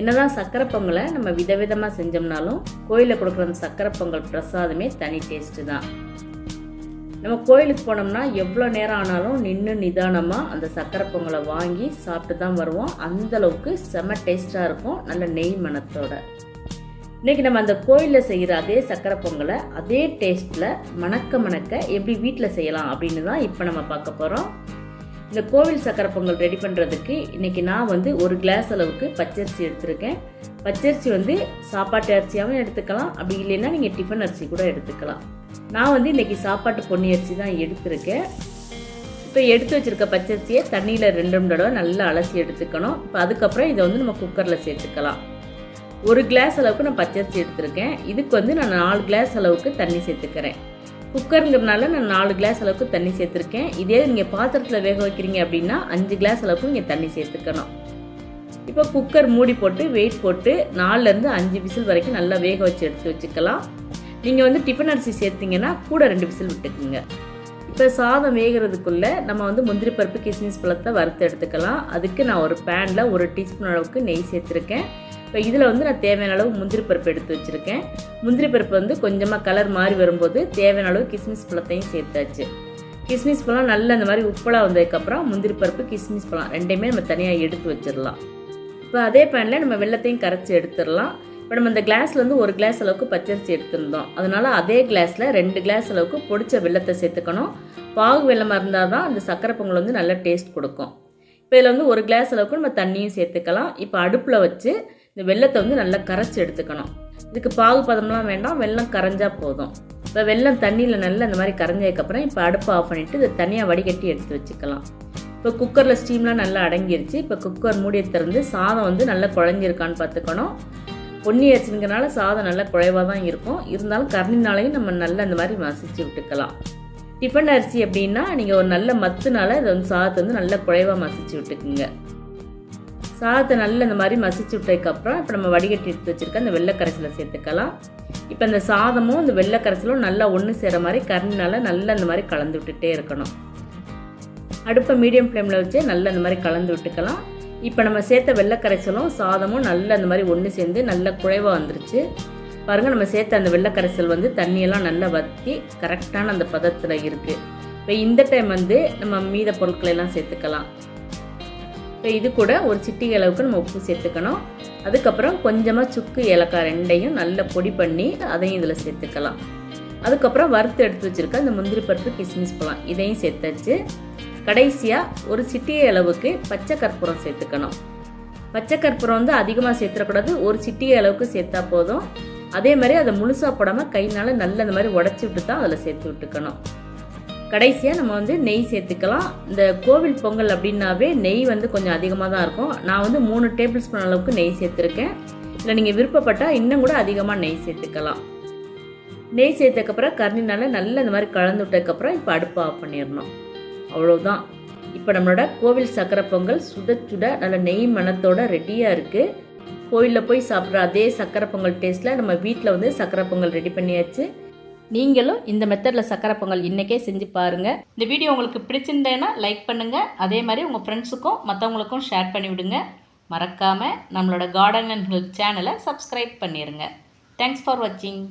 என்னதான் சக்கரை பொங்கலை நம்ம விதவிதமாக செஞ்சோம்னாலும் கோயிலில் கொடுக்குற அந்த சக்கரை பொங்கல் பிரசாதமே தனி டேஸ்ட்டு தான். நம்ம கோயிலுக்கு போனோம்னா எவ்வளோ நேரம் ஆனாலும் நின்று நிதானமாக அந்த சக்கரை பொங்கலை வாங்கி சாப்பிட்டு தான் வருவோம். அந்த அளவுக்கு செம டேஸ்ட்டாக இருக்கும் நல்ல நெய் மணத்தோட. இன்றைக்கி நம்ம அந்த கோயிலில் செய்கிற அதே சக்கரை பொங்கலை அதே டேஸ்ட்டில் மணக்க மணக்க எப்படி வீட்டில் செய்யலாம் அப்படின்னு தான் இப்போ நம்ம பார்க்க போகிறோம் இந்த கோவில் சக்கரை பொங்கல் ரெடி பண்ணுறதுக்கு இன்றைக்கி நான் வந்து ஒரு கிளாஸ் அளவுக்கு பச்சரிசி எடுத்திருக்கேன். பச்சரிசி வந்து சாப்பாட்டு அரிசியாகவும் எடுத்துக்கலாம். அப்படி இல்லைன்னா நீங்கள் டிஃபன் அரிசி கூட எடுத்துக்கலாம். நான் வந்து இன்றைக்கி சாப்பாட்டு பொன்னி அரிசி தான் எடுத்திருக்கேன். இப்போ எடுத்து வச்சுருக்க பச்சரிசியை தண்ணியில் ரெண்டு ரெண்டு தடவை நல்லா அலசி எடுத்துக்கணும். இப்போ அதுக்கப்புறம் இதை வந்து நம்ம குக்கரில் சேர்த்துக்கலாம். ஒரு கிளாஸ் அளவுக்கு நான் பச்சரிசி எடுத்திருக்கேன். இதுக்கு வந்து நான் நாலு கிளாஸ் அளவுக்கு தண்ணி சேர்த்துக்கிறேன். குக்கருங்கிறதுனால நான் நாலு கிளாஸ் அளவுக்கு தண்ணி சேர்த்துருக்கேன். இதே நீங்கள் பாத்திரத்தில் வேக வைக்கிறீங்க அப்படின்னா அஞ்சு கிளாஸ் அளவுக்கு நீங்கள் தண்ணி சேர்த்துக்கணும். இப்போ குக்கர் மூடி போட்டு வெயிட் போட்டு நாலுலேருந்து அஞ்சு விசில் வரைக்கும் நல்லா வேக வச்சு எடுத்து வச்சுக்கலாம். நீங்கள் வந்து டிஃபன் அரிசி சேர்த்திங்கன்னா கூட ரெண்டு விசில் விட்டுக்குங்க. இப்போ சாதம் வேகிறதுக்குள்ளே நம்ம வந்து முந்திரி பருப்பு கிஸ்மிஸ் பழத்தை வறுத்து எடுத்துக்கலாம். அதுக்கு நான் ஒரு பேனில் ஒரு டீஸ்பூன் அளவுக்கு நெய் சேர்த்துருக்கேன். இப்போ இதில் வந்து நான் தேவையான அளவு முந்திரி பருப்பு எடுத்து வச்சுருக்கேன். முந்திரி பருப்பு வந்து கொஞ்சமாக கலர் மாறி வரும்போது தேவையான அளவு கிஸ்மிஸ் பழத்தையும் சேர்த்தாச்சு. கிஸ்மிஸ் பழம் நல்ல அந்த மாதிரி உப்பலாக வந்ததுக்கப்புறம் முந்திரி பருப்பு கிஸ்மிஸ் பழம் ரெண்டையுமே நம்ம தனியாக எடுத்து வச்சிடலாம். இப்போ அதே பேனில் நம்ம வெள்ளத்தையும் கரைச்சி எடுத்துடலாம். இப்போ நம்ம இந்த கிளாஸ்லேருந்து வந்து ஒரு கிளாஸ் அளவுக்கு பச்சரிசி எடுத்திருந்தோம். அதனால் அதே கிளாஸில் ரெண்டு கிளாஸ் அளவுக்கு பொடிச்ச வெள்ளத்தை சேர்த்துக்கணும். பாகு வெள்ளமாக இருந்தால் தான் அந்த சக்கரை பொங்கல் வந்து நல்ல டேஸ்ட் கொடுக்கும். இப்போ இதில் வந்து ஒரு கிளாஸ் அளவுக்கு நம்ம தண்ணியும் சேர்த்துக்கலாம். இப்போ அடுப்பில் வச்சு இந்த வெள்ளத்தை வந்து நல்லா கரைச்சி எடுத்துக்கணும். இதுக்கு பாகு பதம்லாம் வேண்டாம். வெள்ளம் கரைஞ்சால் போதும். இப்போ வெள்ளம் தண்ணியில் நல்லா இந்த மாதிரி கரைஞ்சதுக்கப்புறம் இப்போ அடுப்பை ஆஃப் பண்ணிவிட்டு இதை தனியாக வடிகட்டி எடுத்து வச்சுக்கலாம். இப்போ குக்கரில் ஸ்டீம்லாம் நல்லா அடங்கிருச்சு. இப்போ குக்கர் மூடியை திறந்து சாதம் வந்து நல்லா குழஞ்சிருக்கான்னு பார்த்துக்கணும். பொன்னி அரிசிங்கிறனால சாதம் நல்லா குழைவாக தான் இருக்கும். இருந்தாலும் கரண்டினாலையும் நம்ம நல்லா இந்த மாதிரி மசிச்சு விட்டுக்கலாம். டிஃபன் அரிசி அப்படின்னா நீங்கள் ஒரு நல்ல மத்துனால இதை வந்து சாதத்தை வந்து நல்லா குழைவாக மசிச்சு விட்டுக்குங்க. சாதத்தை நல்லா இந்த மாதிரி மசிச்சு விட்டதுக்கப்புறம் இப்போ நம்ம வடிகட்டி எடுத்து வச்சுருக்க அந்த வெள்ளைக்கரைசலை சேர்த்துக்கலாம். இப்போ இந்த சாதமும் இந்த வெள்ளைக்கரைசலும் நல்லா ஒன்று சேர மாதிரி கர்ணினால நல்லா இந்த மாதிரி கலந்து விட்டுட்டே இருக்கணும். அடுப்பை மீடியம் ஃப்ளேமில் வச்சு நல்லா இந்த மாதிரி கலந்து விட்டுக்கலாம். இப்போ நம்ம சேர்த்த வெள்ளைக்கரைசலும் சாதமும் நல்லா அந்த மாதிரி ஒன்று சேர்ந்து நல்ல குழைவாக வந்துருச்சு. பாருங்கள் நம்ம சேர்த்த அந்த வெள்ளைக்கரைசல் வந்து தண்ணியெல்லாம் நல்லா வற்றி கரெக்டான அந்த பதத்தில் இருக்குது இப்போ இந்த டைம் வந்து நம்ம மீத பொருட்களை எல்லாம் சேர்த்துக்கலாம். இப்போ இது கூட ஒரு சிட்டிகை அளவுக்கு நம்ம உப்பு சேர்த்துக்கணும். அதுக்கப்புறம் கொஞ்சமாக சுக்கு ஏலக்காய் ரெண்டையும் நல்லா பொடி பண்ணி அதையும் இதில் சேர்த்துக்கலாம். அதுக்கப்புறம் வறுத்து எடுத்து வச்சுருக்க அந்த முந்திரி பருப்பு கிஸ்மிஸ் பழம் இதையும் சேர்த்தாச்சு. கடைசியாக ஒரு சிட்டியை அளவுக்கு பச்சை கற்பூரம் சேர்த்துக்கணும். பச்சை கற்பூரம் வந்து அதிகமாக சேர்த்துடக்கூடாது ஒரு சிட்டியை அளவுக்கு சேர்த்தா போதும். அதே மாதிரி அதை முழுசாக போடாமல் கைனால் நல்லா இந்த மாதிரி உடச்சி விட்டு தான் அதில் சேர்த்து விட்டுக்கணும். கடைசியாக நம்ம வந்து நெய் சேர்த்துக்கலாம். இந்த கோவில் பொங்கல் அப்படின்னாவே நெய் வந்து கொஞ்சம் அதிகமாக தான் இருக்கும். நான் வந்து மூணு டேபிள் ஸ்பூன் அளவுக்கு நெய் சேர்த்துருக்கேன். இல்லை நீங்கள் விருப்பப்பட்டால் இன்னும் கூட அதிகமாக நெய் சேர்த்துக்கலாம். நெய் சேர்த்ததுக்கப்புறம் கரண்டினால நல்லா இந்த மாதிரி கலந்து விட்டதுக்கப்புறம் இப்போ அடுப்பை ஆஃப் பண்ணிடணும். அவ்வளோதான் இப்போ நம்மளோட கோவில் சக்கரை பொங்கல் சுட சுட நல்ல நெய் மனத்தோட ரெடியாக இருக்குது கோயிலில் போய் சாப்பிட்ற அதே சக்கரை பொங்கல் டேஸ்ட்டில் நம்ம வீட்டில் வந்து சக்கரை பொங்கல் ரெடி பண்ணியாச்சு. நீங்களும் இந்த மெத்தடில் சக்கரை பொங்கல் இன்றைக்கே செஞ்சு பாருங்கள் இந்த வீடியோ உங்களுக்கு பிடிச்சிருந்தேன்னா லைக் பண்ணுங்கள் அதே மாதிரி உங்கள் ஃப்ரெண்ட்ஸுக்கும் மற்றவங்களுக்கும் ஷேர் பண்ணி விடுங்க. மறக்காமல் நம்மளோட கார்டன் அண்ட் ஹெல்த் சேனலை சப்ஸ்கிரைப் பண்ணிடுங்க தேங்க்ஸ் ஃபார் வாட்சிங்